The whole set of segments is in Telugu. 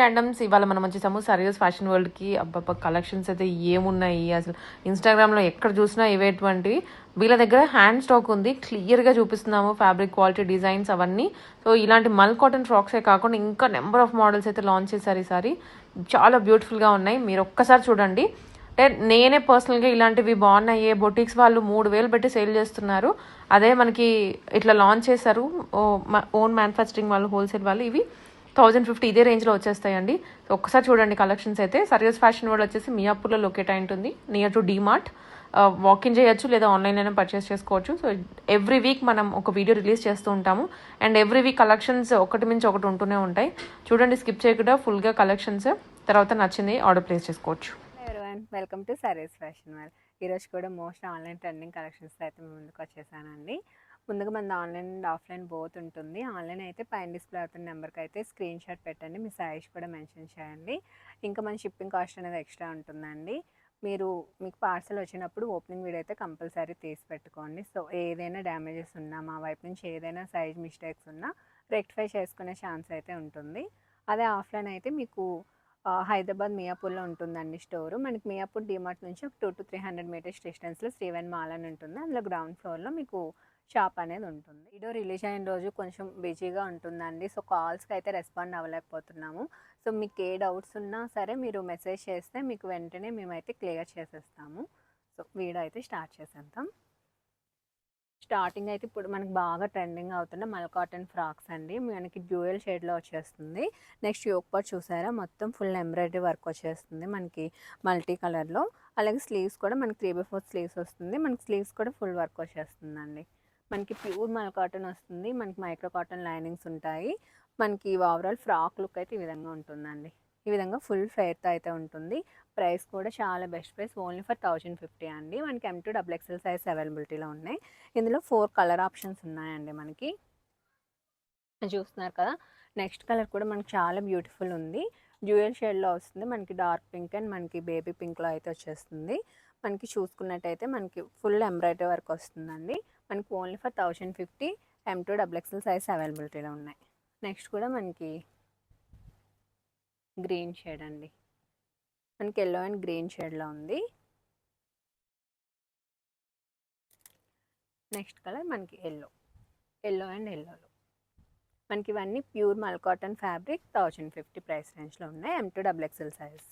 ర్యాండమ్స్ ఇవాళ మనం వచ్చేసాము. సరియస్ ఫ్యాషన్ వరల్డ్కి అబ్బబ్బా కలెక్షన్స్ అయితే ఏమున్నాయి? అసలు ఇన్స్టాగ్రామ్లో ఎక్కడ చూసినా ఇవేటువంటివి వీళ్ళ దగ్గర హ్యాండ్ స్టాక్ ఉంది. క్లియర్గా చూపిస్తున్నాము. ఫ్యాబ్రిక్ క్వాలిటీ డిజైన్స్ అవన్నీ. సో ఇలాంటి మల్ కాటన్ ఫ్రాక్సే కాకుండా ఇంకా నెంబర్ ఆఫ్ మోడల్స్ అయితే లాంచ్ చేశారు ఈసారి చాలా బ్యూటిఫుల్గా ఉన్నాయి. మీరు ఒక్కసారి చూడండి. అంటే నేనే పర్సనల్గా ఇలాంటివి బాగున్నాయి. బొటిక్స్ వాళ్ళు మూడు వేలు పెట్టి సేల్ చేస్తున్నారు. అదే మనకి ఇట్లా లాంచ్ చేశారు. ఓన్ మ్యానుఫ్యాక్చరింగ్ వాళ్ళు హోల్సేల్ వాళ్ళు ఇవి. థౌజండ్ ఫిఫ్టీ ఇదే రేంజ్లో వచ్చేస్తాయండి. సో ఒక్కసారి చూడండి కలెక్షన్స్ అయితే. సర్వీస్ ఫ్యాషన్ వరల్డ్ వచ్చేసి మియాపూర్లో లొకేట్ అయి ఉంటుంది. నియర్ టు డీమార్ట్ వాకింగ్ చేయొచ్చు లేదా ఆన్లైన్లోనే పర్చేస్ చేసుకోవచ్చు. సో ఎవ్రీ వీక్ మనం ఒక వీడియో రిలీజ్ చేస్తూ ఉంటాము. అండ్ ఎవ్రీ వీక్ కలెక్షన్స్ ఒకటి మించి ఒకటి ఉంటూనే ఉంటాయి. చూడండి స్కిప్ చేయకుండా ఫుల్గా కలెక్షన్స్. తర్వాత నచ్చింది ఆర్డర్ ప్లేస్ చేసుకోవచ్చు. వెల్కమ్ టు సరీస్ ఫ్యాషన్ వేర్ ఈరోజు కూడా మోస్ట్ ఆన్లైన్ ట్రెండింగ్ కలెక్షన్స్ అయితే ముందుకు వచ్చేసానండి. ముందుగా మన ఆన్లైన్ అండ్ ఆఫ్లైన్ బోత్ ఉంటుంది. ఆన్లైన్ అయితే పైన డిస్ప్లే అవుతున్న నెంబర్కి అయితే స్క్రీన్ షాట్ పెట్టండి. మీ సైజ్ కూడా మెన్షన్ చేయండి. ఇంకా మన షిప్పింగ్ కాస్ట్ అనేది ఎక్స్ట్రా ఉంటుందండి. మీరు మీకు పార్సల్ వచ్చినప్పుడు ఓపెనింగ్ వీడియో అయితే కంపల్సరీ తీసి పెట్టుకోండి. సో ఏదైనా డ్యామేజెస్ ఉన్నా మా వైపు నుంచి ఏదైనా సైజ్ మిస్టేక్స్ ఉన్నా రెక్టిఫై చేసుకునే ఛాన్స్ అయితే ఉంటుంది. అదే ఆఫ్లైన్ అయితే మీకు హైదరాబాద్ మియాపూర్లో ఉంటుందండి స్టోరు. మనకి మియాపూర్ డిమార్ట్ నుంచి ఒక two to three hundred metres డిస్టెన్స్లో శ్రీవన్ మాల్ అని ఉంటుంది. అందులో గ్రౌండ్ ఫ్లోర్లో మీకు షాప్ అనేది ఉంటుంది. వీడియో రిలీజ్ అయిన రోజు కొంచెం బిజీగా ఉంటుందండి. సో కాల్స్కి అయితే రెస్పాండ్ అవ్వలేకపోతున్నాము. సో మీకు ఏ డౌట్స్ ఉన్నా సరే మీరు మెసేజ్ చేస్తే మీకు వెంటనే మేమైతే క్లియర్ చేసేస్తాము. సో వీడియో అయితే స్టార్ట్ చేసేద్దాం. స్టార్టింగ్ అయితే ఇప్పుడు మనకి బాగా ట్రెండింగ్ అవుతున్న మల్ కాటన్ ఫ్రాక్స్ అండి. మనకి డ్యూయల్ షేడ్లో వచ్చేస్తుంది. నెక్స్ట్ యోక్పర్ చూసారా? మొత్తం ఫుల్ ఎంబ్రాయిడరీ వర్క్ వచ్చేస్తుంది మనకి మల్టీ కలర్లో. అలాగే స్లీవ్స్ కూడా మనకి త్రీ బై ఫోర్ స్లీవ్స్ వస్తుంది. మనకి స్లీవ్స్ కూడా ఫుల్ వర్క్ వచ్చేస్తుందండి. మనకి ప్యూర్ మల్ కాటన్ వస్తుంది. మనకి మైక్రో కాటన్ లైనింగ్స్ ఉంటాయి. మనకి ఓవరాల్ ఫ్రాక్ లుక్ అయితే ఈ విధంగా ఉంటుందండి. ఈ విధంగా ఫుల్ ఫేర్తో అయితే ఉంటుంది. ప్రైస్ కూడా చాలా best price. Only for thousand fifty అండి. మనకి M to double XL size అవైలబిలిటీలో ఉన్నాయి. ఇందులో ఫోర్ కలర్ ఆప్షన్స్ ఉన్నాయండి మనకి. చూస్తున్నారు కదా? నెక్స్ట్ కలర్ కూడా మనకి చాలా బ్యూటిఫుల్ ఉంది. డ్యూయల్ షేడ్లో వస్తుంది. మనకి డార్క్ పింక్ అండ్ మనకి బేబీ పింక్లో అయితే వచ్చేస్తుంది. మనకి చూసుకున్నట్టయితే మనకి ఫుల్ ఎంబ్రాయిడరీ వర్క్ వస్తుందండి. మనకి only for thousand fifty M to double XL size అవైలబిలిటీలో ఉన్నాయి. నెక్స్ట్ కూడా మనకి గ్రీన్ షేడ్ అండి. మనకి ఎల్లో అండ్ గ్రీన్ షేడ్లో ఉంది. నెక్స్ట్ కలర్ మనకి ఎల్లో ఎల్లో అండ్ ఎల్లోలో మనకి ఇవన్నీ pure mul cotton fabric thousand fifty price రేంజ్లో ఉన్నాయి M to double XL size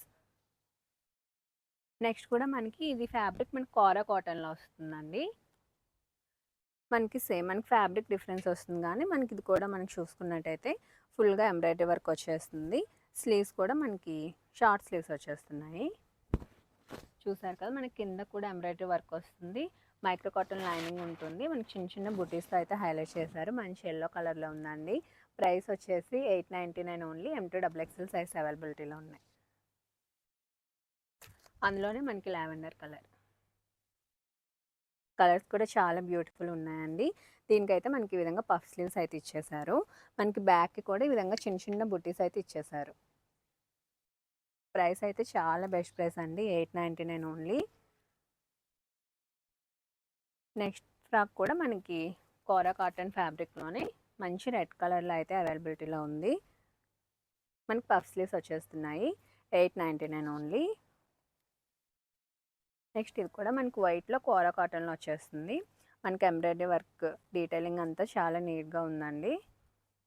next కూడా మనకి ఇది ఫ్యాబ్రిక్ మనకి కోరా కాటన్లో వస్తుందండి. మనకి సేమ్ మనకి ఫ్యాబ్రిక్ డిఫరెన్స్ వస్తుంది కానీ మనకి ఇది కూడా మనకి చూసుకున్నట్టయితే ఫుల్గా ఎంబ్రాయిడరీ వర్క్ వచ్చేస్తుంది. స్లీవ్స్ కూడా మనకి షార్ట్ స్లీవ్స్ వచ్చేస్తున్నాయి. చూసారు కదా మనకి కింద కూడా ఎంబ్రాయిడరీ వర్క్ వస్తుంది. మైక్రో కాటన్ లైనింగ్ ఉంటుంది. మనకి చిన్న చిన్న బుటీస్తో అయితే హైలైట్ చేశారు. మంచి ఎల్లో కలర్లో ఉందండి. ప్రైస్ వచ్చేసి eight ninety nine only. M to double XL size అవైలబిలిటీలో ఉన్నాయి. అందులోనే మనకి లావెండర్ కలర్. కలర్స్ కూడా చాలా బ్యూటిఫుల్ ఉన్నాయండి. దీనికైతే మనకి ఈ విధంగా పఫ్ స్లీవ్స్ అయితే ఇచ్చేసారు. మనకి బ్యాక్కి కూడా ఈ విధంగా చిన్న చిన్న బుట్టీస్ అయితే ఇచ్చేసారు. ప్రైస్ అయితే చాలా బెస్ట్ ప్రైస్ అండి. Eight ninety nine only. Next frock కూడా మనకి కోరా కాటన్ ఫ్యాబ్రిక్లోనే మంచి రెడ్ కలర్లో అయితే అవైలబిలిటీలో ఉంది. మనకి పఫ్ స్లీవ్స్ వచ్చేస్తున్నాయి. Eight ninety nine only. Next ఇది కూడా మనకు వైట్లో కోర కాటన్లో వచ్చేస్తుంది. మనకి ఎంబ్రాయిడరీ వర్క్ డీటెయిలింగ్ అంతా చాలా నీట్గా ఉందండి.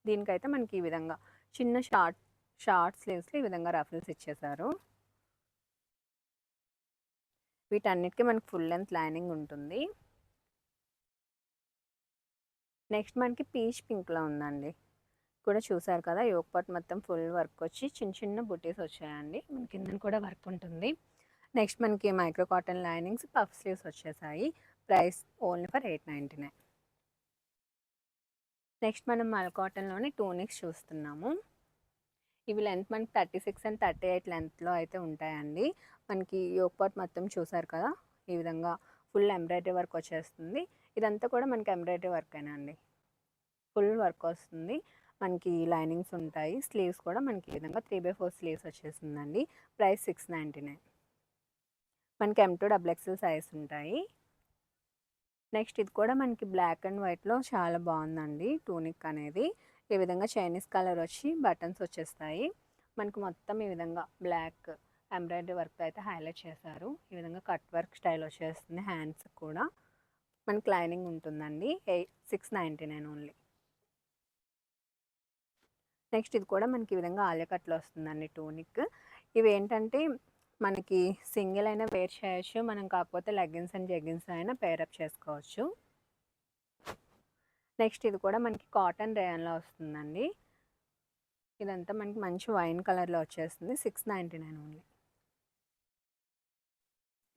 దీనికైతే మనకి ఈ విధంగా చిన్న షార్ట్ షార్ట్ స్లీవ్స్లో ఈ విధంగా రఫల్స్ ఇచ్చేశారు. వీటన్నిటికీ మనకి ఫుల్ లెంత్ లైనింగ్ ఉంటుంది. నెక్స్ట్ మనకి పీచ్ పింక్లో ఉందండి. కూడా చూసారు కదా యోగ్ మొత్తం ఫుల్ వర్క్ వచ్చి చిన్న చిన్న బుటీస్ వచ్చాయండి. మన కింద కూడా వర్క్ ఉంటుంది. నెక్స్ట్ మనకి micro cotton linings puff sleeves వచ్చేసాయి. Price only for eight ninety nine next మనం మల్ కాటన్లోనే టూనిక్స్ చూస్తున్నాము. ఇవి లెంత్ మనకి thirty six and thirty eight లెంత్లో అయితే ఉంటాయండి. మనకి యోగ్ పార్ట్ మొత్తం చూసారు కదా? ఈ విధంగా ఫుల్ ఎంబ్రాయిడరీ వర్క్ వచ్చేస్తుంది. ఇదంతా కూడా మనకి ఎంబ్రాయిడరీ వర్క్ అండి? ఫుల్ వర్క్ వస్తుంది. మనకి లైనింగ్స్ ఉంటాయి. స్లీవ్స్ కూడా మనకి ఈ విధంగా త్రీ బై ఫోర్ స్లీవ్స్ వచ్చేసిందండి. ప్రైస్ సిక్స్ నైంటీ నైన్ మనకి M to double XL size ఉంటాయి. నెక్స్ట్ ఇది కూడా మనకి బ్లాక్ అండ్ వైట్లో చాలా బాగుందండి టూనిక్ అనేది. ఈ విధంగా చైనీస్ కలర్ వచ్చి బటన్స్ వచ్చేస్తాయి. మనకి మొత్తం ఈ విధంగా బ్లాక్ ఎంబ్రాయిడరీ వర్క్ అయితే హైలైట్ చేశారు. ఈ విధంగా కట్ వర్క్ స్టైల్ వచ్చేస్తుంది హ్యాండ్స్ కూడా. మనకి లైనింగ్ ఉంటుందండి eight six ninety nine only next ఇది కూడా మనకి ఈ విధంగా ఆలియా కట్లో వస్తుందండి టూనిక్ ఇవి ఏంటంటే మనకి సింగిల్ అయినా వేర్ చేయొచ్చు. మనం కాకపోతే లెగ్గిన్స్ అండ్ జెగ్గిన్స్ అయినా పేరప్ చేసుకోవచ్చు. నెక్స్ట్ ఇది కూడా మనకి కాటన్ రేయన్లో వస్తుందండి. ఇదంతా మనకి మంచి వైన్ కలర్లో వచ్చేస్తుంది. Six ninety nine only.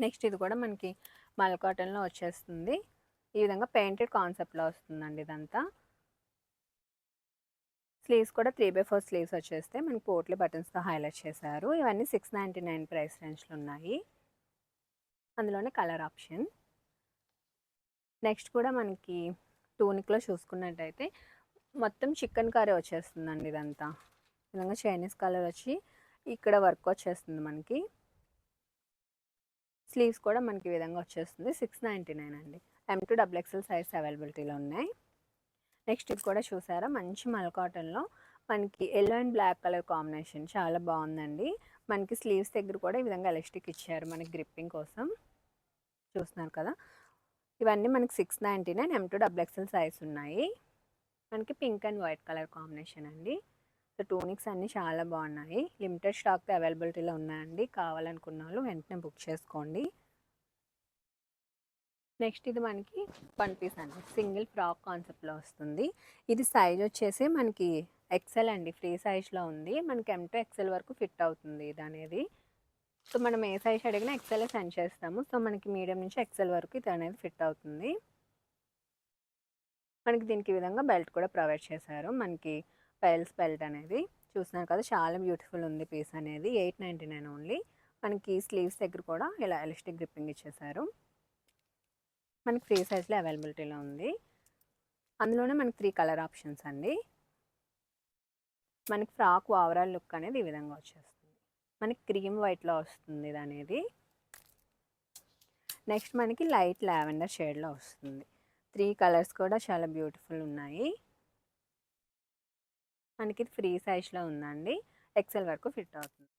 Next ఇది కూడా మనకి మల్ కాటన్లో వచ్చేస్తుంది. ఈ విధంగా పెయింటెడ్ కాన్సెప్ట్లో వస్తుందండి ఇదంతా. స్లీవ్స్ కూడా త్రీ బై ఫోర్ స్లీవ్స్ వచ్చేస్తే మనకి పోట్లీ బటన్స్తో హైలైట్ చేశారు. ఇవన్నీ సిక్స్ నైంటీ నైన్ ప్రైస్ రేంజ్లో ఉన్నాయి. అందులోనే కలర్ ఆప్షన్. నెక్స్ట్ కూడా మనకి టూనిక్లో చూసుకున్నట్టయితే మొత్తం చికెన్ కర్రీ వచ్చేస్తుందండి ఇదంతా. విధంగా చైనీస్ కలర్ వచ్చి ఇక్కడ వర్క్ వచ్చేస్తుంది మనకి. స్లీవ్స్ కూడా మనకి ఈ విధంగా వచ్చేస్తుంది. సిక్స్ నైంటీ నైన్ అండి. M to double XL size అవైలబిలిటీలో ఉన్నాయి. నెక్స్ట్ ఇది కూడా చూసారా? మంచి మల్ కాటన్లో మనకి yellow and black colour combination చాలా బాగుందండి. మనకి స్లీవ్స్ దగ్గర కూడా ఈ విధంగా ఎలాస్టిక్ ఇచ్చారు మనకి గ్రిప్పింగ్ కోసం. చూస్తున్నారు కదా? ఇవన్నీ మనకి six ninety nine M to double XL size ఉన్నాయి. మనకి pink and white colour combination అండి. సో టూనిక్స్ అన్నీ చాలా బాగున్నాయి. లిమిటెడ్ స్టాక్ అవైలబిలిటీలో ఉన్నాయండి. కావాలనుకున్న వాళ్ళు వెంటనే బుక్ చేసుకోండి. నెక్స్ట్ ఇది మనకి వన్ పీస్ అండి. సింగిల్ ఫ్రాక్ కాన్సెప్ట్లో వస్తుంది. ఇది సైజ్ వచ్చేసి మనకి ఎక్సెల్ అండి. ఫ్రీ సైజ్లో ఉంది. మనకి ఎం టు ఎక్సెల్ వరకు ఫిట్ అవుతుంది ఇది అనేది. సో మనం ఏ సైజ్ అడిగినా ఎక్సెల్ సెండ్ చేస్తాము. సో మనకి మీడియం నుంచి ఎక్సెల్ వరకు ఇది అనేది ఫిట్ అవుతుంది. మనకి దీనికి విధంగా బెల్ట్ కూడా ప్రొవైడ్ చేశారు. మనకి పైల్స్ బెల్ట్ అనేది. చూస్తున్నారు కదా చాలా బ్యూటిఫుల్ ఉంది పీస్ అనేది. ఎయిట్ నైంటీ నైన్ ఓన్లీ మనకి స్లీవ్స్ దగ్గర కూడా ఇలా ఎలిస్టిక్ గ్రిప్పింగ్ ఇచ్చేసారు మనకి ఫ్రీ సైజ్లో అవైలబిలిటీలో ఉంది. అందులోనే మనకి త్రీ కలర్ ఆప్షన్స్ అండి. మనకి ఫ్రాక్ ఓవరాల్ లుక్ అనేది ఈ విధంగా వచ్చేస్తుంది. మనకి క్రీమ్ వైట్లో వస్తుంది ఇది అనేది. నెక్స్ట్ మనకి లైట్ లావెండర్ షేడ్లో వస్తుంది. త్రీ కలర్స్ కూడా చాలా బ్యూటిఫుల్ ఉన్నాయి. మనకి ఫ్రీ సైజ్లో ఉందండి. ఎక్సెల్ వరకు ఫిట్ అవుతుంది.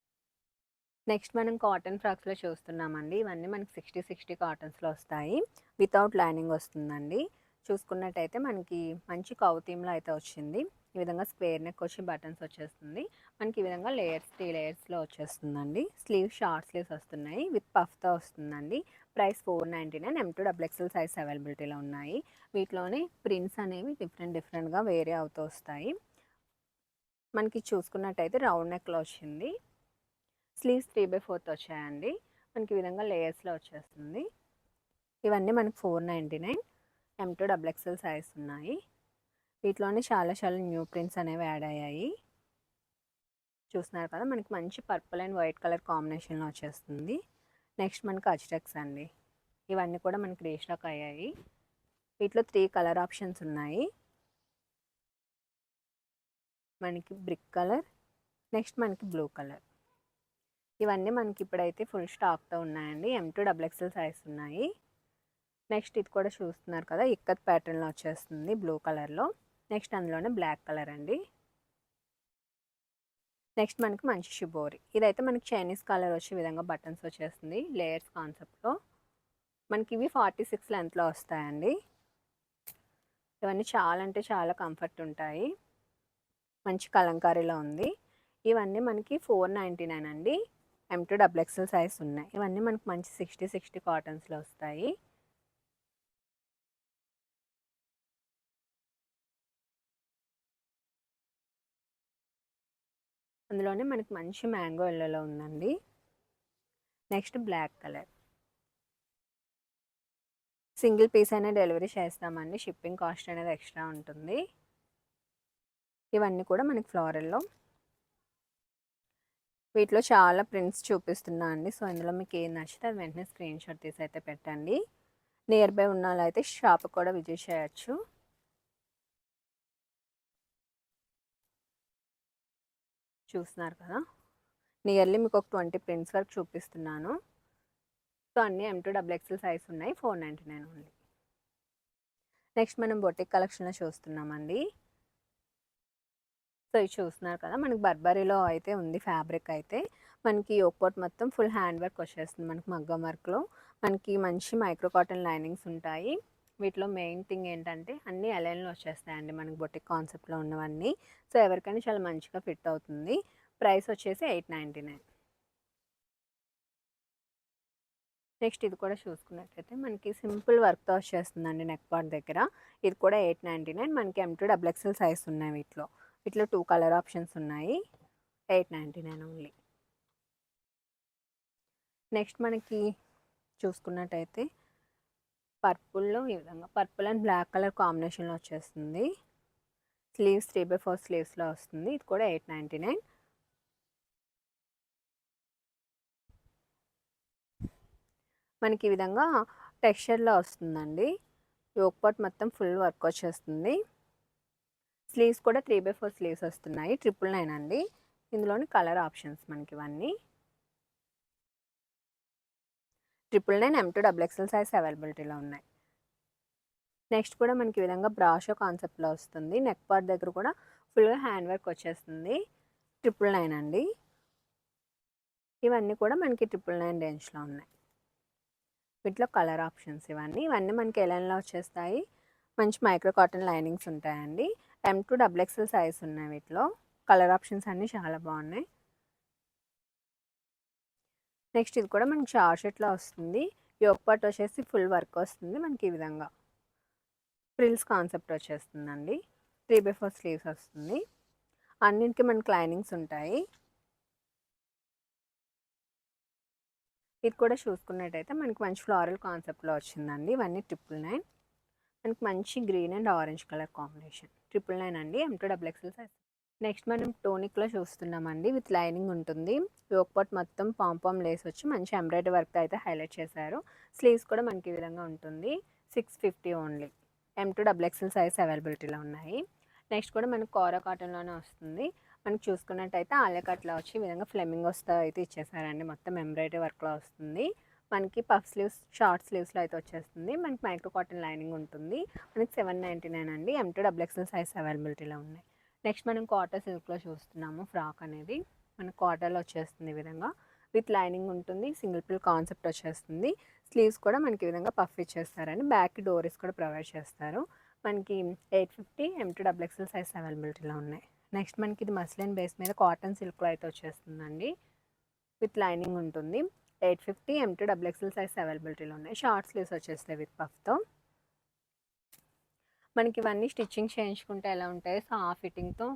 నెక్స్ట్ మనం కాటన్ ఫ్రాక్స్లో చూస్తున్నామండి. ఇవన్నీ మనకి సిక్స్టీ సిక్స్టీ కాటన్స్లో వస్తాయి. వితౌట్ లైనింగ్ వస్తుందండి. చూసుకున్నట్టయితే మనకి మంచి కౌ థీమ్లో అయితే వచ్చింది. ఈ విధంగా స్క్వేర్ నెక్ వచ్చి బటన్స్ వచ్చేస్తుంది. మనకి ఈ విధంగా లేయర్స్ త్రీ లేయర్స్లో వచ్చేస్తుందండి. స్లీవ్ షార్ట్ స్లీవ్స్ వస్తున్నాయి. విత్ పఫ్తో వస్తుందండి. Price four ninety nine M to double XL size అవైలబిలిటీలో ఉన్నాయి. వీటిలోనే ప్రింట్స్ అనేవి డిఫరెంట్ డిఫరెంట్గా వేరే అవుతూ వస్తాయి. మనకి చూసుకున్నట్టయితే రౌండ్ నెక్లో వచ్చింది. స్లీవ్స్ త్రీ బై ఫోర్త్ వచ్చాయండి. మనకి ఈ విధంగా లేయర్స్లో వచ్చేస్తుంది. ఇవన్నీ మనకి four ninety nine M to double XL size ఉన్నాయి. వీటిలోనే చాలా చాలా న్యూ ప్రింట్స్ అనేవి యాడ్ అయ్యాయి. చూస్తున్నారు కదా మనకి మంచి పర్పుల్ అండ్ వైట్ కలర్ కాంబినేషన్లో వచ్చేస్తుంది. నెక్స్ట్ మనకి అజ్టెక్స్ అండి. ఇవన్నీ కూడా మనకి రీస్టాక్ అయ్యాయి. వీటిలో త్రీ కలర్ ఆప్షన్స్ ఉన్నాయి. మనకి బ్రిక్ కలర్ నెక్స్ట్ మనకి బ్లూ కలర్. ఇవన్నీ మనకి ఇప్పుడైతే ఫుల్ స్టాక్తో ఉన్నాయండి. M to double XL size ఉన్నాయి. నెక్స్ట్ ఇది కూడా చూస్తున్నారు కదా ఇక్కత్ ప్యాటర్న్లో వచ్చేస్తుంది బ్లూ కలర్లో. నెక్స్ట్ అందులోనే బ్లాక్ కలర్ అండి. నెక్స్ట్ మనకి మంచి షిబోరి ఇదైతే మనకి చైనీస్ కలర్ వచ్చే విధంగా బటన్స్ వచ్చేస్తుంది లేయర్స్ కాన్సెప్ట్లో. మనకి ఇవి ఫార్టీ సిక్స్ లెంత్లో వస్తాయండి. ఇవన్నీ చాలా అంటే చాలా కంఫర్ట్ ఉంటాయి. మంచి కలంకారీలో ఉంది. ఇవన్నీ మనకి ఫోర్ నైంటీ నైన్ అండి. M to double XL size ఉన్నాయి. ఇవన్నీ మనకు మంచి సిక్స్టీ సిక్స్టీ కాటన్స్లో వస్తాయి. అందులోనే మనకి మంచి మ్యాంగో ఎల్లోలో ఉందండి. Next black colour. Single piece అయినా డెలివరీ చేస్తామండి. షిప్పింగ్ కాస్ట్ అనేది ఎక్స్ట్రా ఉంటుంది. ఇవన్నీ కూడా మనకి ఫ్లోరల్లో వీటిలో చాలా ప్రింట్స్ చూపిస్తున్నా అండి. సో ఇందులో మీకు ఏం నచ్చితే అది వెంటనే స్క్రీన్ షాట్ తీసి అయితే పెట్టండి. నియర్ బై ఉన్న అయితే షాప్ కూడా విజిట్ చేయొచ్చు. చూస్తున్నారు కదా? నియర్లీ మీకు ఒక ట్వంటీ ప్రింట్స్ వరకు చూపిస్తున్నాను. సో అన్నీ M to double XL size ఉన్నాయి. Four ninety nine only. Next మనం బొటిక్ కలెక్షన్లో చూస్తున్నామండి. సో ఇది చూస్తున్నారు కదా! మనకి బర్బరీలో అయితే ఉంది ఫ్యాబ్రిక్ అయితే. మనకి ఒక్కోటి మొత్తం ఫుల్ హ్యాండ్ వర్క్ వచ్చేస్తుంది మనకి మగ్గం వర్క్లో. మనకి మంచి మైక్రో కాటన్ లైనింగ్స్ ఉంటాయి. వీటిలో మెయిన్ థింగ్ ఏంటంటే అన్ని అలైన్లు వచ్చేస్తాయండి మనకి బొటిక్ కాన్సెప్ట్లో ఉన్నవన్నీ. సో ఎవరికైనా చాలా మంచిగా ఫిట్ అవుతుంది. ప్రైస్ వచ్చేసి ఎయిట్ నైంటీ నైన్. నెక్స్ట్ ఇది కూడా చూసుకున్నట్లయితే మనకి సింపుల్ వర్క్తో వచ్చేస్తుందండి నెక్ పార్ట్ దగ్గర. ఇది కూడా ఎయిట్ నైంటీ నైన్. మనకి M to double XL size ఉన్నాయి వీటిలో. ఇట్లా టూ కలర్ ఆప్షన్స్ ఉన్నాయి. Eight ninety nine only. Next మనకి చూసుకున్నట్టయితే పర్పుల్లో ఈ విధంగా పర్పుల్ అండ్ బ్లాక్ కలర్ కాంబినేషన్లో వచ్చేస్తుంది. స్లీవ్స్ త్రీ బై ఫోర్ స్లీవ్స్లో వస్తుంది. ఇది కూడా ఎయిట్ నైంటీ నైన్. మనకి ఈ విధంగా టెక్స్చర్లో వస్తుందండి. యోక్ పాట్ మొత్తం ఫుల్ వర్క్ వచ్చేస్తుంది. స్లీవ్స్ కూడా త్రీ బై ఫోర్ స్లీవ్స్ వస్తున్నాయి. ట్రిపుల్ నైన్ అండి. ఇందులోని కలర్ ఆప్షన్స్ మనకి ఇవన్నీ. Triple nine M to double XL size అవైలబిలిటీలో ఉన్నాయి. నెక్స్ట్ కూడా మనకి ఈ విధంగా బ్రాషో కాన్సెప్ట్లో వస్తుంది. నెక్ పార్ట్ దగ్గర కూడా ఫుల్గా హ్యాండ్ వర్క్ వచ్చేస్తుంది. ట్రిపుల్ నైన్ అండి. ఇవన్నీ కూడా మనకి ట్రిపుల్ నైన్ రేంజ్లో ఉన్నాయి. వీటిలో కలర్ ఆప్షన్స్ ఇవన్నీ. ఇవన్నీ మనకి ఎలైన్లో వచ్చేస్తాయి? మంచి మైక్రో కాటన్ లైనింగ్స్ ఉంటాయండి. M to double XL size ఉన్నాయి వీటిలో. కలర్ ఆప్షన్స్ అన్నీ చాలా బాగున్నాయి. నెక్స్ట్ ఇది కూడా మనకి షార్ట్ షర్ట్లో వస్తుంది. యోక్ పార్ట్ వచ్చేసి ఫుల్ వర్క్ వస్తుంది మనకి ఈ విధంగా. ఫ్రిల్స్ కాన్సెప్ట్ వచ్చేస్తుందండి. త్రీ బై ఫోర్ స్లీవ్స్ వస్తుంది. అన్నింటికి మనకి లైనింగ్స్ ఉంటాయి. ఇది కూడా చూసుకున్నట్టయితే మనకి మంచి ఫ్లోరల్ కాన్సెప్ట్లో వచ్చిందండి. ఇవన్నీ ట్రిపుల్ నైన్ మనకి మంచి green and orange colour combination. Triple nine అండి M to double XL size next మనం టోనిక్లో చూస్తున్నామండి విత్ లైనింగ్ ఉంటుంది. యోక్ పాట్ మొత్తం పాంపామ్ లేస్ వచ్చి మంచి ఎంబ్రాయిడరీ వర్క్ అయితే హైలైట్ చేశారు. స్లీవ్స్ కూడా మనకి ఈ విధంగా ఉంటుంది. Six fifty only. M to double XL size అవైలబిలిటీలో ఉన్నాయి. నెక్స్ట్ కూడా మనకు కోరా కాటన్లోనే వస్తుంది. మనకి చూసుకున్నట్టయితే ఆలకట్లో వచ్చి ఈ విధంగా ఫ్లెమింగ్ వస్తా అయితే ఇచ్చేసారండి. మొత్తం ఎంబ్రాయిడరీ వర్క్లో వస్తుంది. మనకి పఫ్ స్లీవ్స్ షార్ట్ స్లీవ్స్లో అయితే వచ్చేస్తుంది. మనకి మైక్రో కాటన్ లైనింగ్ ఉంటుంది. మనకి సెవెన్ నైంటీ నైన్ అండి. M to double XL size అవైలబిలిటీలో ఉన్నాయి. నెక్స్ట్ మనం కాటన్ సిల్క్లో చూస్తున్నాము ఫ్రాక్ అనేది. మనకి కాటన్లో వచ్చేస్తుంది ఈ విధంగా. విత్ లైనింగ్ ఉంటుంది. సింగిల్ పిల్ కాన్సెప్ట్ వచ్చేస్తుంది. స్లీవ్స్ కూడా మనకి ఈ విధంగా పఫ్ ఇచ్చేస్తారని బ్యాక్ డోరీస్ కూడా ప్రొవైడ్ చేస్తారు. మనకి eight fifty M to double XL size అవైలబిలిటీలో ఉన్నాయి. నెక్స్ట్ మనకి ఇది మస్లిన్ బేస్ మీద కాటన్ సిల్క్లో అయితే వచ్చేస్తుందండి. విత్ లైనింగ్ ఉంటుంది. Eight fifty M to double XL size అవైలబిలిటీలో ఉన్నాయి. షార్ట్ స్లీవ్స్ వచ్చేస్తాయి విత్ పఫ్తో మనకి ఇవన్నీ స్టిచ్చింగ్ చేయించుకుంటే ఎలా ఉంటాయి? సో ఆ ఫిట్టింగ్తో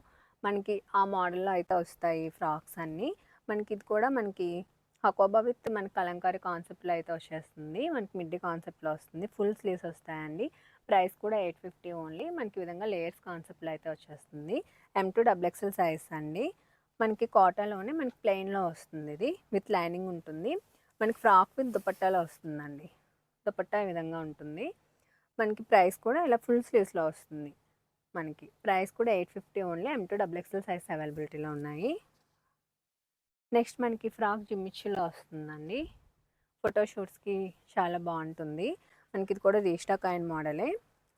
మనకి ఆ మోడల్లో అయితే వస్తాయి ఫ్రాక్స్ అన్నీ. మనకి ఇది కూడా మనకి హకోబా విత్ మనకి కలంకారీ కాన్సెప్ట్లో అయితే వచ్చేస్తుంది. మనకి మిడ్డీ కాన్సెప్ట్లో వస్తుంది. ఫుల్ స్లీవ్స్ వస్తాయండి. ప్రైస్ కూడా ఎయిట్ ఫిఫ్టీ ఓన్లీ మనకి ఈ విధంగా లేయర్స్ కాన్సెప్ట్లో అయితే వచ్చేస్తుంది. M to double XL size అండి. మనకి కాటన్లోనే మనకి ప్లెయిన్లో వస్తుంది ఇది విత్ లైనింగ్ ఉంటుంది. మనకి ఫ్రాక్ విత్ దుపట్టాలో వస్తుందండి. దుపట్టా ఈ విధంగా ఉంటుంది. మనకి ప్రైస్ కూడా ఇలా ఫుల్ స్లీవ్స్లో వస్తుంది మనకి. ప్రైస్ కూడా eight fifty only M to double XL size అవైలబిలిటీలో ఉన్నాయి. నెక్స్ట్ మనకి ఫ్రాక్ జిమ్మిచ్చులో వస్తుందండి. ఫోటోషూట్స్కి చాలా బాగుంటుంది. మనకి ఇది కూడా రీస్టాక్ అయిన మోడలే.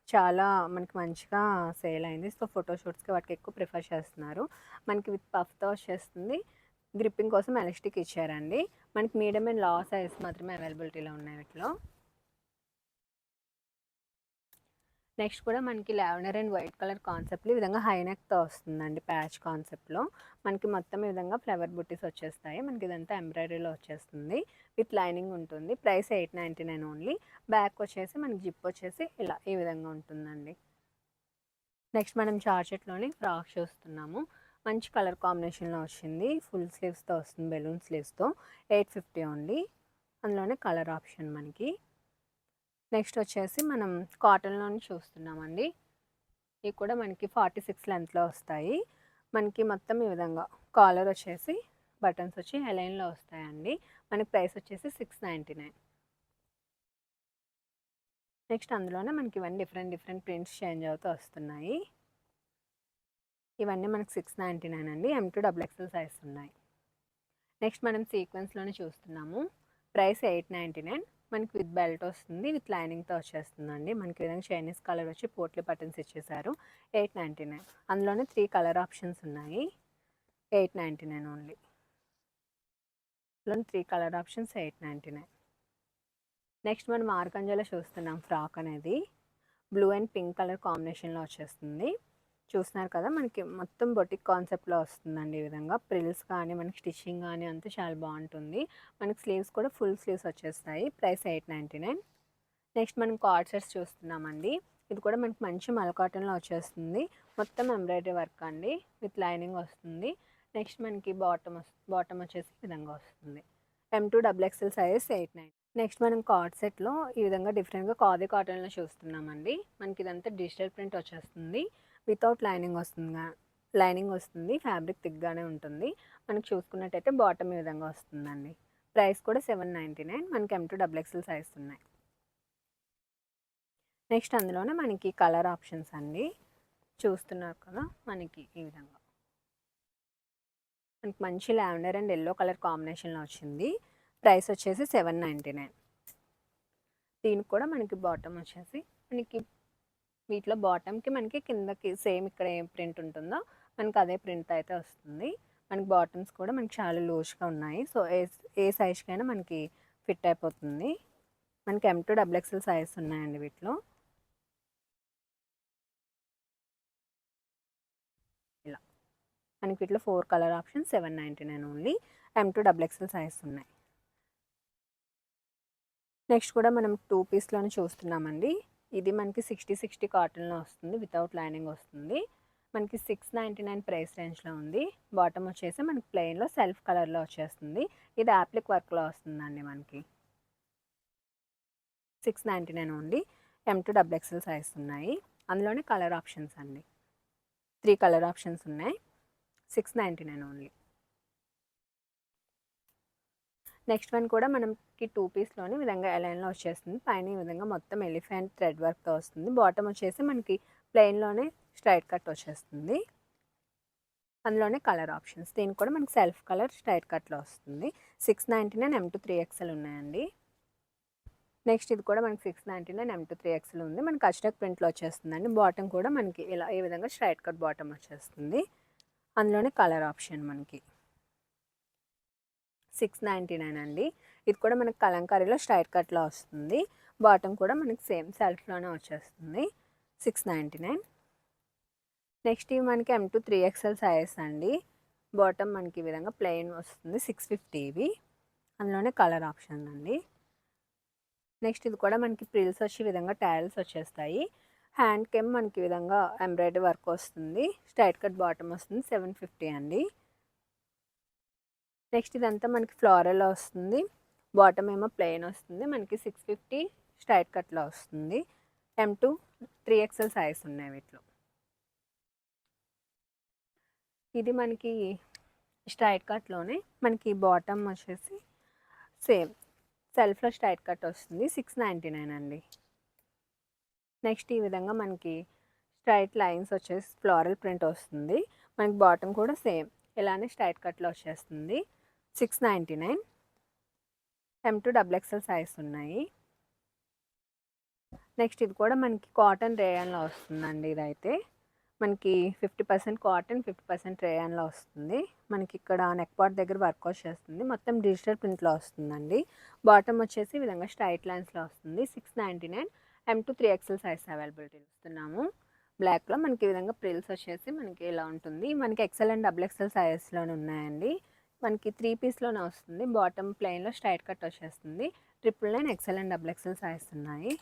చాలా మనకి మంచిగా సేల్ అయింది. సో ఫోటోషూట్స్కి వాటికి ఎక్కువ ప్రిఫర్ చేస్తున్నారు. మనకి విత్ పఫ్తో వచ్చేస్తుంది గ్రిప్పింగ్ కోసం ఎలాస్టిక్ ఇచ్చారండి. మనకి మీడియం అండ్ లా సైజ్ మాత్రమే అవైలబిలిటీలో ఉన్నాయి వీటిలో. నెక్స్ట్ కూడా మనకి లావెండర్ అండ్ వైట్ కలర్ కాన్సెప్ట్లో ఈ విధంగా హైనెక్తో వస్తుందండి ప్యాచ్ కాన్సెప్ట్లో మనకి మొత్తం ఈ విధంగా ఫ్లవర్ బుట్టీస్ వచ్చేస్తాయి. మనకి ఇదంతా ఎంబ్రాయిడరీలో వచ్చేస్తుంది. విత్ లైనింగ్ ఉంటుంది. Price eight ninety nine only. Back వచ్చేసి మనకి జిప్ వచ్చేసి ఇలా ఈ విధంగా ఉంటుందండి. నెక్స్ట్ మనం చార్జెట్లోని ఫ్రాక్ చూస్తున్నాము. మంచి కలర్ కాంబినేషన్లో వచ్చింది. ఫుల్ స్లీవ్స్తో వస్తుంది. బెలూన్ స్లీవ్స్తో. Eight fifty only. అందులోనే కలర్ ఆప్షన్ మనకి. నెక్స్ట్ వచ్చేసి మనం కాటన్లోని చూస్తున్నామండి. ఇవి కూడా మనకి ఫార్టీ సిక్స్ లెంత్లో వస్తాయి. మనకి మొత్తం ఈ విధంగా కాలర్ వచ్చేసి బటన్స్ వచ్చి ఎలైన్లో వస్తాయండి. మనకి ప్రైస్ వచ్చేసి సిక్స్ నైంటీ నైన్. నెక్స్ట్ అందులోనే మనకి ఇవన్నీ డిఫరెంట్ డిఫరెంట్ ప్రింట్స్ చేంజ్ అవుతూ వస్తున్నాయి. ఇవన్నీ మనకి సిక్స్ నైంటీ నైన్ అండి. M to double XL size ఉన్నాయి. నెక్స్ట్ మనం సీక్వెన్స్లోనే చూస్తున్నాము. Price eight ninety nine. మనకి విత్ బెల్ట్ వస్తుంది విత్ లైనింగ్తో వచ్చేస్తుందండి. మనకి విధంగా చైనీస్ కలర్ వచ్చి పోట్లీ బటన్స్ ఇచ్చేసారు. Eight ninety nine. అందులోనే త్రీ కలర్ ఆప్షన్స్ ఉన్నాయి. Eight ninety nine only. అందులో three colour options eight ninety nine. Next మనం ఆర్కంజలో చూస్తున్నాం ఫ్రాక్ అనేది. బ్లూ అండ్ పింక్ కలర్ కాంబినేషన్లో వచ్చేస్తుంది. చూస్తున్నారు కదా! మనకి మొత్తం బొటిక్ కాన్సెప్ట్లో వస్తుందండి ఈ విధంగా. ప్రిల్స్ కానీ మనకి స్టిచ్చింగ్ కానీ అంతా చాలా బాగుంటుంది. మనకి స్లీవ్స్ కూడా ఫుల్ స్లీవ్స్ వచ్చేస్తాయి. Price eight ninety nine. Next మనం కార్డ్సెట్స్ చూస్తున్నామండి. ఇది కూడా మనకి మంచి మల కాటన్లో వచ్చేస్తుంది. మొత్తం ఎంబ్రాయిడరీ వర్క్ అండి. విత్ లైనింగ్ వస్తుంది. నెక్స్ట్ మనకి బాటమ్ బాటమ్ వచ్చేసి ఈ విధంగా వస్తుంది. M to double XL size eight nine next మనం కార్డ్ సెట్లో ఈ విధంగా డిఫరెంట్గా కాదే కాటన్లో చూస్తున్నామండి. మనకి ఇదంతా డిజిటల్ ప్రింట్ వచ్చేస్తుంది. వితౌట్ లైనింగ్ వస్తుంది లైనింగ్ వస్తుంది ఫ్యాబ్రిక్ థిక్గానే ఉంటుంది. మనకి చూసుకున్నట్టయితే బాటమ్ ఈ విధంగా వస్తుందండి. ప్రైస్ కూడా సెవెన్ నైంటీ నైన్ మనకి M to double XL size ఉన్నాయి. నెక్స్ట్ అందులోనే మనకి కలర్ ఆప్షన్స్ అండి. చూస్తున్నారు కదా మనకి ఈ విధంగా. మనకి మంచి లావెండర్ అండ్ ఎల్లో కలర్ కాంబినేషన్లో వచ్చింది. ప్రైస్ వచ్చేసి సెవెన్ నైంటీ నైన్. దీనికి కూడా మనకి బాటమ్ వచ్చేసి మనకి వీటిలో బాటమ్కి మనకి కిందకి సేమ్ ఇక్కడ ఏం ప్రింట్ ఉంటుందో మనకి అదే ప్రింట్ అయితే వస్తుంది. మనకి బాటమ్స్ కూడా మనకి చాలా లూజ్గా ఉన్నాయి. సో ఏ ఏ సైజ్కైనా మనకి ఫిట్ అయిపోతుంది. మనకి M to double XL size ఉన్నాయండి వీటిలో. ఇలా. మనకి వీటిలో four colour option seven ninety nine only M to double XL size ఉన్నాయి. నెక్స్ట్ కూడా మనం టూ పీస్లోనే చూస్తున్నామండి. ఇది మనకి సిక్స్టీ సిక్స్టీ కాటన్లో వస్తుంది వితౌట్ లైనింగ్ వస్తుంది. మనకి సిక్స్ నైంటీ నైన్ ప్రైస్ రేంజ్లో ఉంది. బాటమ్ వచ్చేసి మనకి ప్లెయిన్లో సెల్ఫ్ కలర్లో వచ్చేస్తుంది. ఇది యాప్లిక్ వర్క్లో వస్తుందండి మనకి. Six ninety nine only M to double XL size ఉన్నాయి. అందులోనే కలర్ ఆప్షన్స్ అండి. త్రీ కలర్ ఆప్షన్స్ ఉన్నాయి. Six ninety nine only. Next one కూడా మనకి టూ పీస్లోని విధంగా ఎలైన్లో వచ్చేస్తుంది. పైన ఈ విధంగా మొత్తం ఎలిఫెంట్ థ్రెడ్ వర్క్తో వస్తుంది. బాటమ్ వచ్చేసి మనకి ప్లెయిన్లోనే స్ట్రైట్ కట్ వచ్చేస్తుంది. అందులోనే కలర్ ఆప్షన్స్. దీనికి కూడా మనకి సెల్ఫ్ కలర్ స్ట్రైట్ కట్లో వస్తుంది. Six ninety nine M to three XL ఉన్నాయండి. నెక్స్ట్ ఇది కూడా మనకి six ninety nine M to three XL ఉంది. మనకి అస్టక్ ప్రింట్లో వచ్చేస్తుందండి. బాటమ్ కూడా మనకి ఇలా ఈ విధంగా స్ట్రైట్ కట్ బాటమ్ వచ్చేస్తుంది. అందులోనే కలర్ ఆప్షన్ మనకి. సిక్స్ నైంటీ నైన్ అండి. ఇది కూడా మనకి కలంకారీలో స్ట్రైట్ కట్లో వస్తుంది. బాటమ్ కూడా మనకి సేమ్ సెల్ఫ్లోనే వచ్చేస్తుంది. Six ninety nine. నెక్స్ట్ ఇవి మనకి M to three XL size అండి. బాటమ్ మనకి ఈ విధంగా ప్లెయిన్ వస్తుంది. సిక్స్ ఫిఫ్టీ ఇవి. అందులోనే కలర్ ఆప్షన్ అండి. నెక్స్ట్ ఇది కూడా మనకి ప్రిల్స్ వచ్చే విధంగా టైల్స్ వచ్చేస్తాయి. హ్యాండ్ కెమ్ మనకి ఈ విధంగా ఎంబ్రాయిడరీ వర్క్ వస్తుంది. స్ట్రైట్ కట్ బాటమ్ వస్తుంది. సెవెన్ ఫిఫ్టీ అండి. నెక్స్ట్ ఇదంతా మనకి ఫ్లోరల్ వస్తుంది. బాటమ్ ఏమో ప్లెయిన్ వస్తుంది. మనకి సిక్స్ ఫిఫ్టీ స్ట్రైట్ కట్లో వస్తుంది. M to three XL size ఉన్నాయి వీటిలో. ఇది మనకి స్ట్రైట్ కట్లోనే మనకి బాటమ్ వచ్చేసి సేమ్. సెల్ఫ్లో స్ట్రైట్ కట్ వస్తుంది. సిక్స్ నైంటీ నైన్ అండి. నెక్స్ట్ ఈ విధంగా మనకి స్ట్రైట్ లైన్స్ వచ్చేసి ఫ్లోరల్ ప్రింట్ వస్తుంది. మనకి బాటమ్ కూడా సేమ్. ఇలానే స్ట్రైట్ కట్లో వచ్చేస్తుంది. Six ninety nine. M to double XL size ఉన్నాయి. నెక్స్ట్ ఇది కూడా మనకి కాటన్ రేయాన్లో వస్తుందండి ఇదైతే. మనకి fifty percent cotton fifty percent రేయాన్లో వస్తుంది. మనకి ఇక్కడ నెక్ పార్ట్ దగ్గర వర్క్ చేస్తుంది. మొత్తం డిజిటల్ ప్రింట్లో వస్తుందండి. బాటమ్ వచ్చేసి ఈ విధంగా స్ట్రైట్ లైన్స్లో వస్తుంది. Six ninety nine M to three XL size availability ఇస్తున్నాము. బ్లాక్లో మనకి ఈ విధంగా ప్రిల్స్ వచ్చేసి మనకి ఇలా ఉంటుంది? మనకి ఎక్సెల్ అండ్ డబుల్ ఎక్సెల్ సైజెస్లోనే ఉన్నాయండి. మనకి త్రీ పీస్లోనే వస్తుంది. బాటమ్ ప్లెయిన్లో స్ట్రైట్ కట్ వచ్చేస్తుంది. Triple nine XL and double XL size ఉన్నాయి.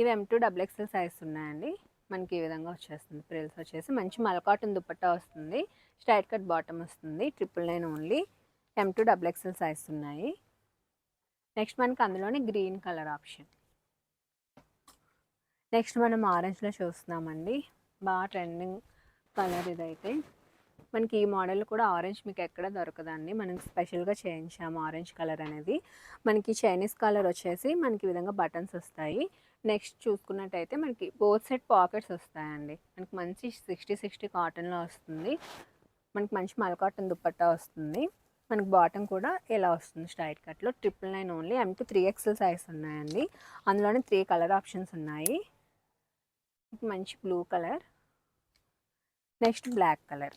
ఇవి M to double XL size ఉన్నాయండి. మనకి ఈ విధంగా వచ్చేస్తుంది. ప్రిల్స్ వచ్చేసి మంచి మలకాటన్ దుపట్టా వస్తుంది. స్ట్రైట్ కట్ బాటమ్ వస్తుంది. Triple nine only M to double XL size ఉన్నాయి. నెక్స్ట్ మనకి అందులోనే గ్రీన్ కలర్ ఆప్షన్. నెక్స్ట్ మనం ఆరెంజ్లో చూస్తున్నామండి. బాగా ట్రెండింగ్ కలర్ ఇదైతే. మనకి ఈ మోడల్ కూడా ఆరెంజ్ మీకు ఎక్కడ దొరకదండి. మనం స్పెషల్గా చేయించాము ఆరెంజ్ కలర్ అనేది. మనకి చైనీస్ కలర్ వచ్చేసి మనకి ఈ విధంగా బటన్స్ వస్తాయి. నెక్స్ట్ చూసుకున్నట్టయితే మనకి బోత్ సైడ్ పాకెట్స్ వస్తాయండి. మనకి మంచి సిక్స్టీ సిక్స్టీ కాటన్లో వస్తుంది. మనకి మంచి మల్ కాటన్ దుప్పట్టా వస్తుంది. మనకి బాటమ్ కూడా ఇలా వస్తుంది స్ట్రైట్ కట్లో. Triple nine only M three XL size ఉన్నాయండి. అందులోనే త్రీ కలర్ ఆప్షన్స్ ఉన్నాయి. మంచి blue colour. Next black colour.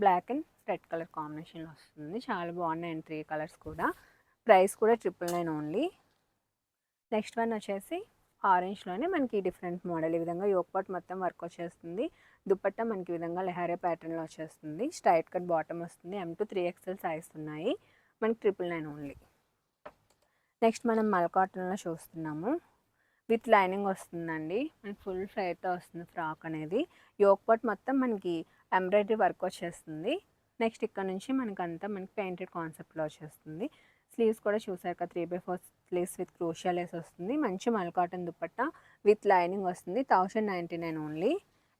Black and red colour కాంబినేషన్లో వస్తుంది. చాలా బాగున్నాయండి త్రీ కలర్స్ కూడా. ప్రైస్ కూడా triple nine only. Next one వచ్చేసి ఆరెంజ్లోనే మనకి డిఫరెంట్ మోడల్ ఈ విధంగా యోక్పాట్ మొత్తం వర్క్ వచ్చేస్తుంది. దుప్పట్టా మనకి ఈ విధంగా లెహారే ప్యాటర్న్లో వచ్చేస్తుంది. స్ట్రైట్ కట్ బాటమ్ వస్తుంది. M to three XL size ఉన్నాయి. మనకి ట్రిపుల్ నైన్ ఓన్లీ. నెక్స్ట్ మనం మల్ కాటన్లో చూస్తున్నాము. విత్ లైనింగ్ వస్తుందండి. మనకి ఫుల్ ఫ్రైతో వస్తుంది ఫ్రాక్ అనేది. యోక్పాట్ మొత్తం మనకి ఎంబ్రాయిడరీ వర్క్ వచ్చేస్తుంది. నెక్స్ట్ ఇక్కడ నుంచి మనకంతా మనకి పెయింటెడ్ కాన్సెప్ట్లో వచ్చేస్తుంది. స్లీవ్స్ కూడా చూసాక కదా three by four sleeves with crucial lace వస్తుంది. మంచి mul cotton dupatta with lining వస్తుంది. Thousand ninety nine only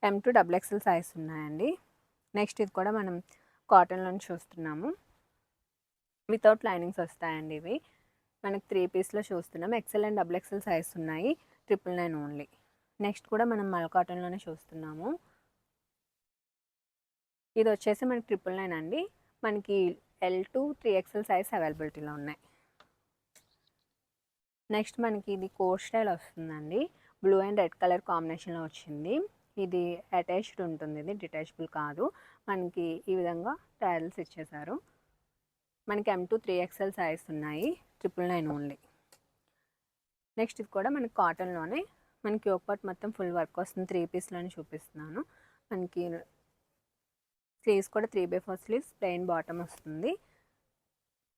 M to double XL size ఉన్నాయండి. నెక్స్ట్ ఇది కూడా మనం కాటన్లో చూస్తున్నాము. వితౌట్ లైనింగ్స్ వస్తాయండి ఇవి. మనకి త్రీ పీస్లో చూస్తున్నాం. XL and double XL size ఉన్నాయి. ట్రిపుల్ నైన్ ఓన్లీ నెక్స్ట్ కూడా మనం మల్ కాటన్లోనే చూస్తున్నాము. ఇది వచ్చేసి మనకి ట్రిపుల్ నైన్ అండి. మనకి L to three XL size అవైలబిలిటీలో ఉన్నాయి. నెక్స్ట్ మనకి ఇది కోర్ స్టైల్ వస్తుందండి. బ్లూ అండ్ రెడ్ కలర్ కాంబినేషన్లో వచ్చింది. ఇది అటాచ్డ్ ఉంటుంది. ఇది డిటాచబుల్ కాదు. మనకి ఈ విధంగా టైల్స్ ఇచ్చేసారు. మనకి M to three XL size ఉన్నాయి. Triple nine only. నెక్స్ట్ ఇది కూడా మనకి కాటన్లోనే మనకి ఒక పార్ట్ మొత్తం ఫుల్ వర్క్ వస్తుంది. త్రీ పీస్లోనే చూపిస్తున్నాను. మనకి స్లీవ్స్ కూడా three by four sleeves plain bottom వస్తుంది.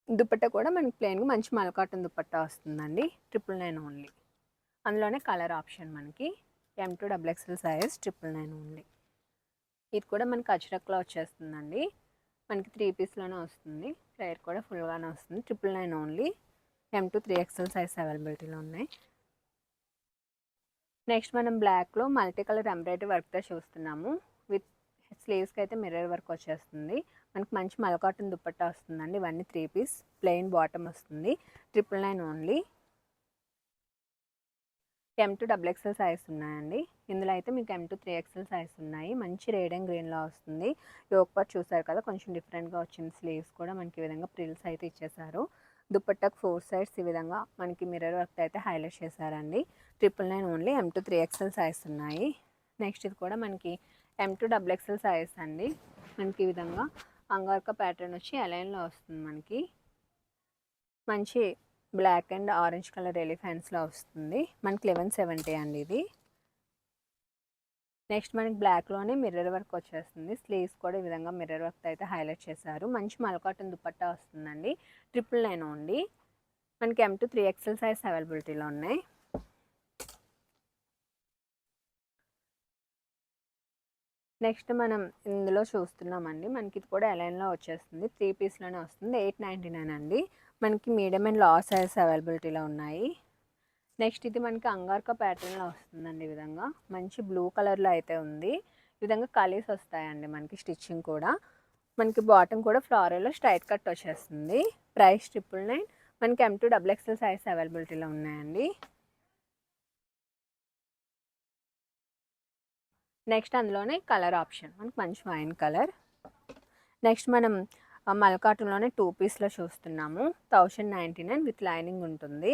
దుపట్ట కూడా మనకి ప్లెయిన్గా మంచి మలకాటన్ దుపట్ట వస్తుందండి. Triple nine only. అందులోనే కలర్ ఆప్షన్ మనకి M to double XL size triple nine only. ఇది కూడా మనకి అచరక్లో వచ్చేస్తుందండి. మనకి త్రీ పీస్లోనే వస్తుంది. ఫ్లైర్ కూడా ఫుల్గానే వస్తుంది. Triple nine only. M to three XL size అవైలబిలిటీలో ఉన్నాయి. నెక్స్ట్ మనం బ్లాక్లో మల్టీ కలర్ ఎంబ్రాయిడరీ వర్క్తో చూస్తున్నాము. స్లీవ్స్కి అయితే మిర్రర్ వర్క్ వచ్చేస్తుంది. మనకి మంచి మలకాటన్ దుప్పట్టా వస్తుందండి. ఇవన్నీ త్రీ పీస్ ప్లెయిన్ బాటమ్ వస్తుంది. Triple nine only. M to double XL size ఉన్నాయండి. ఇందులో అయితే మీకు M to three XL size ఉన్నాయి. మంచి రెడ్ అండ్ గ్రీన్లో వస్తుంది. యోక్ పార్ట్ చూసారు కదా కొంచెం డిఫరెంట్గా వచ్చింది స్లీవ్స్ కూడా మనకి ఈ విధంగా ప్రిల్స్ అయితే ఇచ్చేసారు. దుప్పట్టకు ఫోర్ సైడ్స్ ఈ విధంగా మనకి మిర్రర్ వర్క్ అయితే హైలైట్ చేశారండి. Triple nine only M to three XL size ఉన్నాయి. నెక్స్ట్ ఇది కూడా మనకి M to double XL size అండి. మనకి ఈ విధంగా అంగార్క ప్యాటర్న్ వచ్చి అలైన్లో వస్తుంది మనకి. మంచి బ్లాక్ అండ్ ఆరెంజ్ కలర్ ఎలిఫెంట్స్లో వస్తుంది. మనకి లెవెన్ సెవెంటీ అండి ఇది. నెక్స్ట్ మనకి బ్లాక్లోనే మిర్రర్ వర్క్ వచ్చేస్తుంది. స్లీవ్స్ కూడా ఈ విధంగా మిర్రర్ వర్క్ అయితే హైలైట్ చేశారు. మంచి మల్కాటన్ దుపట్టా వస్తుందండి. ట్రిపుల్ నైన్ ఓన్లీ మనకి M to three XL size అవైలబిలిటీలో ఉన్నాయి. నెక్స్ట్ మనం ఇందులో చూస్తున్నామండి. మనకి ఇది కూడా ఎలైన్లో వచ్చేస్తుంది. త్రీ పీస్లోనే వస్తుంది. ఎయిట్ నైంటీ నైన్ అండి. మనకి మీడియం అండ్ లాస్ సైజ్ అవైలబిలిటీలో ఉన్నాయి. నెక్స్ట్ ఇది మనకి అంగార్క ప్యాటర్న్లో వస్తుందండి ఈ విధంగా. మంచి బ్లూ కలర్లో అయితే ఉంది. ఈ విధంగా కలీస్ వస్తాయండి మనకి స్టిచ్చింగ్ కూడా. మనకి బాటమ్ కూడా ఫ్లారల్లో స్ట్రైట్ కట్ వచ్చేస్తుంది. ప్రైస్ ట్రిపుల్ నైన్ మనకి M to double XL size అవైలబిలిటీలో ఉన్నాయండి. నెక్స్ట్ అందులోనే కలర్ ఆప్షన్ మనకి మంచి వైన్ కలర్ నెక్స్ట్ మనం మల్కాటంలోనే టూ పీస్లో చూస్తున్నాము. Thousand ninety nine with lining ఉంటుంది.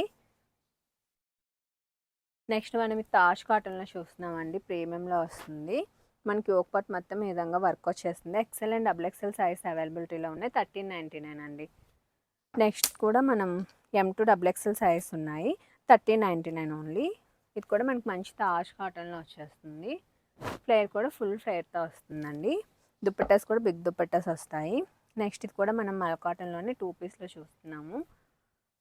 నెక్స్ట్ మనం తాజ్ కాటన్లో చూస్తున్నామండి. ప్రీమియంలో వస్తుంది. మనకి ఒక పట్ మొత్తం ఈ విధంగా వర్క్ వచ్చేస్తుంది. XL and double XL size అవైలబిలిటీలో ఉన్నాయి. థర్టీన్ నైంటీ నైన్ అండి. నెక్స్ట్ కూడా మనం M to double XL size ఉన్నాయి. థర్టీన్ నైంటీ నైన్ ఓన్లీ ఇది కూడా మనకి మంచి తాజ్ కాటన్లో వచ్చేస్తుంది. ఫ్లేర్ కూడా ఫుల్ ఫ్లేర్తో వస్తుందండి. దుప్పటాస్ కూడా బిగ్ దుప్పట్టాస్ వస్తాయి. నెక్స్ట్ ఇది కూడా మనం మల్ కాటన్లోనే టూ పీస్లో చూస్తున్నాము.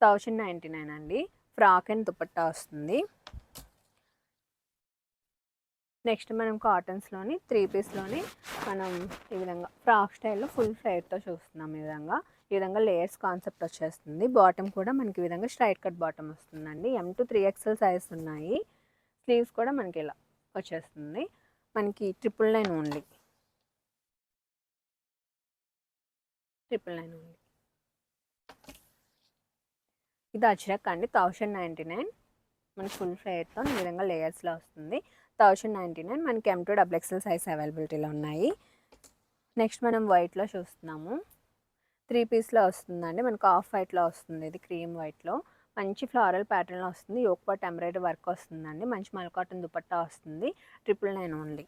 థౌజండ్ నైంటీ నైన్ అండి. ఫ్రాక్ అండ్ దుపట్టా వస్తుంది. నెక్స్ట్ మనం కాటన్స్లోని త్రీ పీస్లోని మనం ఈ విధంగా ఫ్రాక్ స్టైల్లో ఫుల్ ఫ్లైట్తో చూస్తున్నాం ఈ విధంగా. ఈ విధంగా లేయర్స్ కాన్సెప్ట్ వచ్చేస్తుంది. బాటమ్ కూడా మనకి ఈ విధంగా స్ట్రైట్ కట్ బాటమ్ వస్తుందండి. M to three XL size ఉన్నాయి. స్లీవ్స్ కూడా మనకి ఇలా వచ్చేస్తుంది. మనకి triple nine only triple nine only ఇది వచ్చినాక అండి. థౌసండ్ నైంటీ నైన్ మనకి ఫుల్ ఫ్లేయర్తో ఈ విధంగా లేయర్స్లో వస్తుంది. థౌసండ్ నైంటీ నైన్ మనకి M to double XL size అవైలబిలిటీలో ఉన్నాయి. నెక్స్ట్ మనం వైట్లో చూస్తున్నాము. త్రీ పీస్లో వస్తుందండి. మనకు ఆఫ్ వైట్లో వస్తుంది. ఇది క్రీమ్ వైట్లో మంచి ఫ్లారల్ ప్యాటర్న్లో వస్తుంది. యోక్ పాట్ ఎంబ్రాయిడరీ వర్క్ వస్తుందండి. మంచి మల్కాటన్ దుపట్టా వస్తుంది. Triple nine only.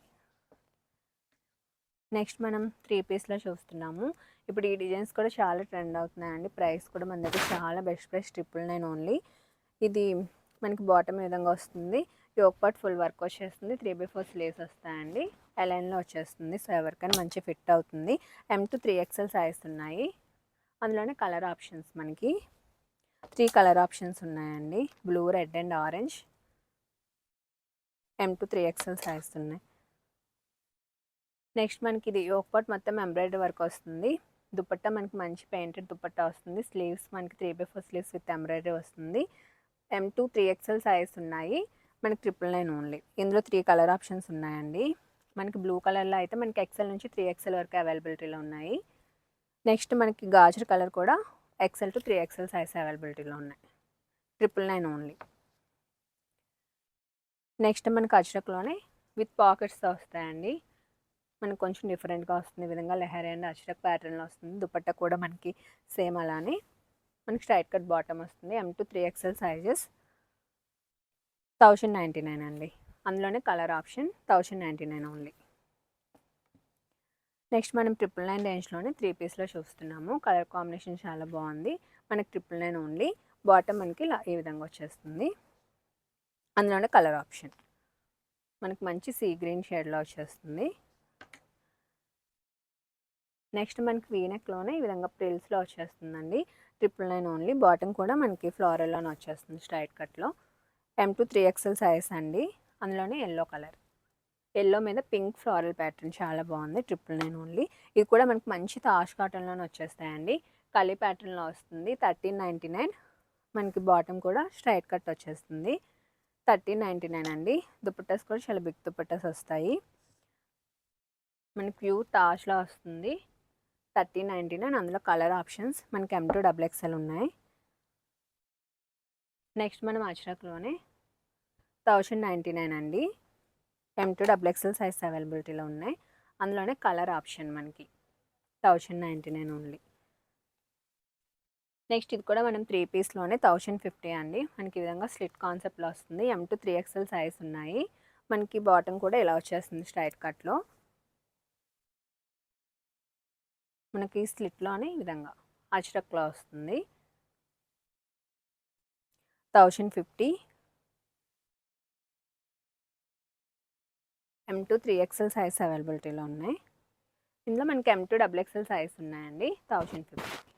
నెక్స్ట్ మనం త్రీ పీస్లో చూస్తున్నాము. ఇప్పుడు ఈ డిజైన్స్ కూడా చాలా ట్రెండ్ అవుతున్నాయండి. ప్రైస్ కూడా మన దగ్గర చాలా best price triple nine only. ఇది మనకి బాటమ్ విధంగా వస్తుంది? యోక్ పాట్ ఫుల్ వర్క్ వచ్చేస్తుంది. త్రీ బై ఫోర్ స్లీవ్స్ వస్తాయండి. ఎలైన్లో వచ్చేస్తుంది. సో ఎవరికైనా మంచి ఫిట్ అవుతుంది. M to three XL size ఉన్నాయి. అందులోనే కలర్ ఆప్షన్స్ మనకి. త్రీ కలర్ ఆప్షన్స్ ఉన్నాయండి. Blue red and orange. M to three XL size ఉన్నాయి. నెక్స్ట్ మనకి ఇది యోక్ పాట్ మొత్తం ఎంబ్రాయిడరీ వర్క్ వస్తుంది. దుపట్టా మనకి మంచి పెయింటెడ్ దుపట్టా వస్తుంది. స్లీవ్స్ మనకి three by four sleeves with embroidery వస్తుంది. M to three XL size ఉన్నాయి. మనకి ట్రిపుల్ నైన్ ఓన్లీ ఇందులో త్రీ కలర్ ఆప్షన్స్ ఉన్నాయండి. మనకి బ్లూ కలర్లో అయితే మనకి ఎక్సెల్ నుంచి త్రీ ఎక్స్ఎల్ వరకు అవైలబిలిటీలో ఉన్నాయి. నెక్స్ట్ మనకి గాజర్ కలర్ కూడా XL to three XL size అవైలబిలిటీలో ఉన్నాయి. ట్రిపుల్ నైన్ ఓన్లీ నెక్స్ట్ మనకి అజ్రక్లోనే విత్ పాకెట్స్ వస్తాయండి. మనకు కొంచెం డిఫరెంట్గా వస్తుంది. ఈ విధంగా లెహరీ అండ్ అజ్రక్ ప్యాటర్న్లో వస్తుంది. దుపట్టా కూడా మనకి సేమ్ అలానే. మనకి స్ట్రైట్ కట్ బాటమ్ వస్తుంది. M to three XL sizes thousand ninety nine అండి. అందులోనే colour option thousand ninety nine only next మనం ట్రిపుల్ నైన్ రేంజ్లోనే త్రీ పీస్లో చూస్తున్నాము. కలర్ కాంబినేషన్ చాలా బాగుంది. మనకి ట్రిపుల్ నైన్ ఓన్లీ. బాటమ్ మనకి ఇలా ఈ విధంగా వచ్చేస్తుంది. అందులోనే కలర్ ఆప్షన్. మనకి మంచి సీ గ్రీన్ షేడ్లో వచ్చేస్తుంది. నెక్స్ట్ మనకి వీనెక్లోనే ఈ విధంగా ప్రిల్స్లో వచ్చేస్తుందండి. Triple nine only. బాటమ్ కూడా మనకి ఫ్లోరల్లోనే వచ్చేస్తుంది స్ట్రైట్ కట్లో. M to three XL size అండి. అందులోనే ఎల్లో కలర్. ఎల్లో మీద పింక్ ఫ్లోరల్ ప్యాటర్న్ చాలా బాగుంది. Triple nine only. ఇది కూడా మనకు మంచి తాష్ కాటన్లోనే వచ్చేస్తాయండి. కలీ ప్యాటర్న్లో వస్తుంది. థర్టీన్ నైంటీ నైన్ మనకి బాటమ్ కూడా స్ట్రైట్ కట్ వచ్చేస్తుంది. థర్టీన్ నైంటీ నైన్ అండి. దుపట్టాస్ కూడా చాలా బిగ్ దుపట్టాస్ వస్తాయి. మనకి ప్యూర్ తాష్లో వస్తుంది. థర్టీన్ నైంటీ నైన్ అందులో కలర్ ఆప్షన్స్ మనకి ఎం టూ డబుల్ ఎక్స్ఎల్ ఉన్నాయి. నెక్స్ట్ మనం అజ్రక్లోనే థౌజండ్ నైంటీ నైన్ అండి. M to double XL size అవైలబిలిటీలో ఉన్నాయి. అందులోనే కలర్ ఆప్షన్ మనకి thousand ninety nine only. Next ఇది కూడా మనం త్రీ పీస్లోనే థౌజండ్ ఫిఫ్టీ అండి. మనకి ఈ విధంగా స్లిట్ కాన్సెప్ట్లో వస్తుంది. M to three XL size ఉన్నాయి. మనకి బాటమ్ కూడా ఇలా వచ్చేస్తుంది స్ట్రైట్ కట్లో? మనకి స్లిట్లోనే ఈ విధంగా అజ్రక్లో వస్తుంది. Thousand fifty M to three XL size అవైలబిలిటీలో ఉన్నాయి. ఇందులో మనకి M to double XL size ఉన్నాయండి థౌజండ్ ఫిఫ్టీ